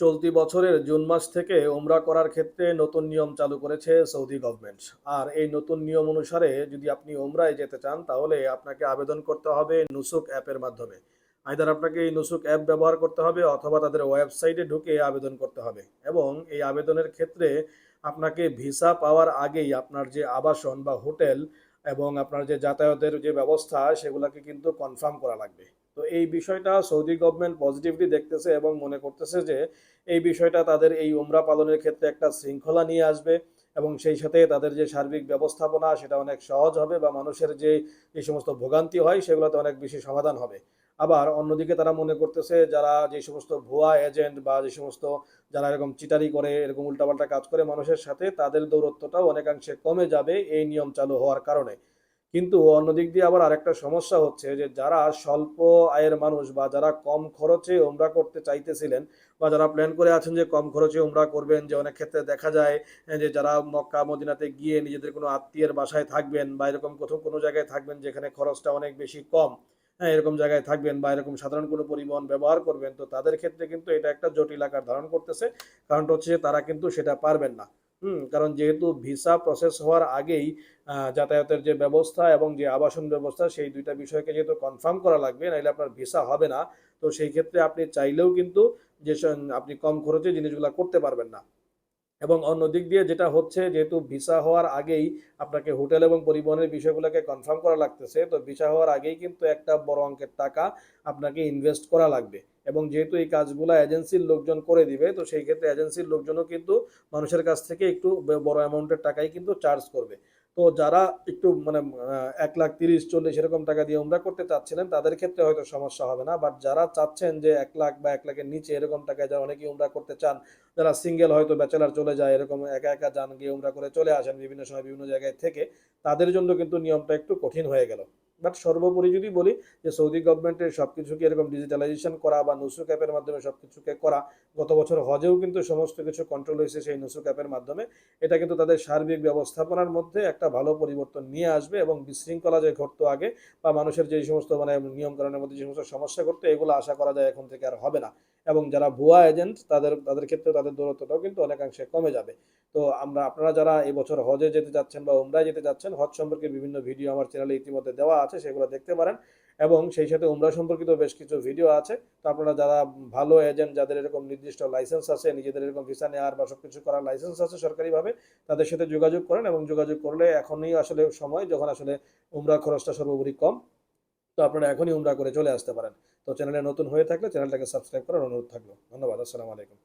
চলতি বছরের জুন মাস থেকে ওমরা করার ক্ষেত্রে নতুন নিয়ম চালু করেছে সৌদি গভর্নমেন্ট আর এই নতুন নিয়ম অনুসারে যদি আপনি ওমরায় যেতে চান, তাহলে আপনাকে আবেদন করতে হবে নুসুক অ্যাপের মাধ্যমে। আইদার আপনাকে এই নুসুক অ্যাপ ব্যবহার করতে হবে অথবা তাদের ওয়েবসাইটে ঢুকে আবেদন করতে হবে। এবং এই আবেদনের ক্ষেত্রে আপনাকে ভিসা পাওয়ার আগেই আপনার যে আবাসন বা হোটেল এবং আপনার যে যাতায়াতের যে ব্যবস্থা, সেগুলোকে কিন্তু কনফার্ম করা লাগবে। তো এই বিষয়টা সৌদি গভর্নমেন্ট পজিটিভলি দেখতেছে এবং মনে করতেছে যে এই বিষয়টা তাদের এই উমরা পালনের ক্ষেত্রে একটা শৃঙ্খলা নিয়ে আসবে এবং সেই সাথে তাদের যে সার্বিক ব্যবস্থাপনা সেটা অনেক সহজ হবে বা মানুষের যে যে সমস্ত ভোগান্তি হয় সেগুলোতে অনেক বেশি সমাধান হবে। আবার অন্যদিকে তারা মনে করতেছে যারা যে সমস্ত ভুয়া এজেন্ট বা যে সমস্ত যারা এরকম চিটারি করে, এরকম উল্টাপাল্টা কাজ করে মানুষের সাথে, তাদের দৌরত্বটাও অনেকাংশে কমে যাবে এই নিয়ম চালু হওয়ার কারণে। কিন্তু অন্যদিক দিয়ে আবার আরেকটা সমস্যা হচ্ছে যে যারা স্বল্প আয়ের মানুষ বা যারা কম খরচে ওমরা করতে চাইতেছিলেন বা যারা প্ল্যান করে আছেন যে কম খরচে ওমরা করবেন, যে অনেক ক্ষেত্রে দেখা যায় যে যারা মক্কা, মদিনাতে গিয়ে নিজেদের কোনো আত্মীয়ের বাসায় থাকবেন বা এরকম কোথাও কোনো জায়গায় থাকবেন যেখানে খরচটা অনেক বেশি কম হ্যাঁ এরকম জায়গায় থাকবেন বা এরকম সাধারণ কোনো পরিবহন ব্যবহার করবেন, তো তাদের ক্ষেত্রে কিন্তু এটা একটা জটিল আকার ধারণ করতেছে। কারণটা হচ্ছে তারা কিন্তু সেটা পারবেন না। হুম, কারণ যেহেতু ভিসা প্রসেস হওয়ার আগেই যাতায়াতের যে ব্যবস্থা এবং যে আবাসন ব্যবস্থা, সেই দুইটা বিষয়কে যেহেতু কনফার্ম করা লাগবে, নাহলে আপনার ভিসা হবে না। তো সেই ক্ষেত্রে আপনি চাইলেও কিন্তু যে আপনি কম খরচে জিনিসগুলো করতে পারবেন না। এবং অন্য দিক দিয়ে যেটা হচ্ছে, যেহেতু ভিসা হওয়ার আগেই আপনাকে হোটেল এবং পরিবহনের বিষয়গুলোকে কনফার্ম করা লাগতেছে, তো ভিসা হওয়ার আগেই কিন্তু একটা বড় অঙ্কের টাকা আপনাকে ইনভেস্ট করা লাগবে। এবং যেহেতু এই কাজগুলো এজেন্সির লোকজন করে দিবে, তো সেই ক্ষেত্রে এজেন্সির লোকজনও কিন্তু মানুষের কাছ থেকে একটু বড় অ্যামাউন্টের টাকাই কিন্তু চার্জ করবে। তো যারা একটু মানে এক লাখ তিরিশ, চল্লিশ এরকম টাকা দিয়ে উমরা করতে চাচ্ছিলেন, তাদের ক্ষেত্রে হয়তো সমস্যা হবে না। বাট যারা চাচ্ছেন যে এক লাখ বা এক লাখের নিচে এরকম টাকায় যারা অনেকেই উমরা করতে চান, যারা সিঙ্গেল হয়তো ব্যাচেলার চলে যায়, এরকম একা একা যান, গিয়ে উমরা করে চলে আসেন বিভিন্ন সময় বিভিন্ন জায়গায় থেকে, তাদের জন্য কিন্তু নিয়মটা একটু কঠিন হয়ে গেল। বাট সর্বোপরি যদি বলি যে সৌদি গভর্নমেন্টের সব কিছুকে এরকম ডিজিটালাইজেশন করা বা নুসুক অ্যাপের মাধ্যমে সব কিছুকে করা, গত বছর হজেও কিন্তু সমস্ত কিছু কন্ট্রোল হয়েছে সেই নুসুক অ্যাপের মাধ্যমে। এটা কিন্তু তাদের সার্বিক ব্যবস্থাপনার মধ্যে একটা ভালো পরিবর্তন নিয়ে আসবে এবং বিশৃঙ্খলা যে ঘটতো আগে বা মানুষের যে সমস্ত মানে নিয়মকানুনের মধ্যে যে সমস্ত সমস্যা ঘটতো, এগুলো আশা করা যায় এখন থেকে আর হবে না। এবং যারা ভুয়া এজেন্ট তাদের তাদের ক্ষেত্রে তাদের দূরত্বটাও কিন্তু অনেকাংশে কমে যাবে। তো আমরা, আপনারা যারা এবছর বছর হজে যেতে যাচ্ছেন বা উমরায় যেতে যাচ্ছেন, হজ সম্পর্কে বিভিন্ন ভিডিও আমার চ্যানেলে ইতিমধ্যে দেওয়া আছে, সেগুলো দেখতে পারেন। এবং সেই সাথে উমরা সম্পর্কিত বেশ কিছু ভিডিও আছে। তো আপনারা যারা ভালো এজেন্ট যাদের এরকম নির্দিষ্ট লাইসেন্স আছে, নিজেদের এরকম ভিসা নেওয়ার বা সবকিছু করার লাইসেন্স আছে সরকারিভাবে, তাদের সাথে যোগাযোগ করেন এবং যোগাযোগ করলে এখনই আসলে সময়, যখন আসলে উমরা খরচটা সর্বোপরি কম। তো আপনারা এখনই উমরা করে চলে আসতে পারেন। তো চ্যানেলে নতুন হয়ে থাকলে চ্যানেলটাকে সাবস্ক্রাইব করার অনুরোধ থাকল। ধন্যবাদ, আসসালামু আলাইকুম।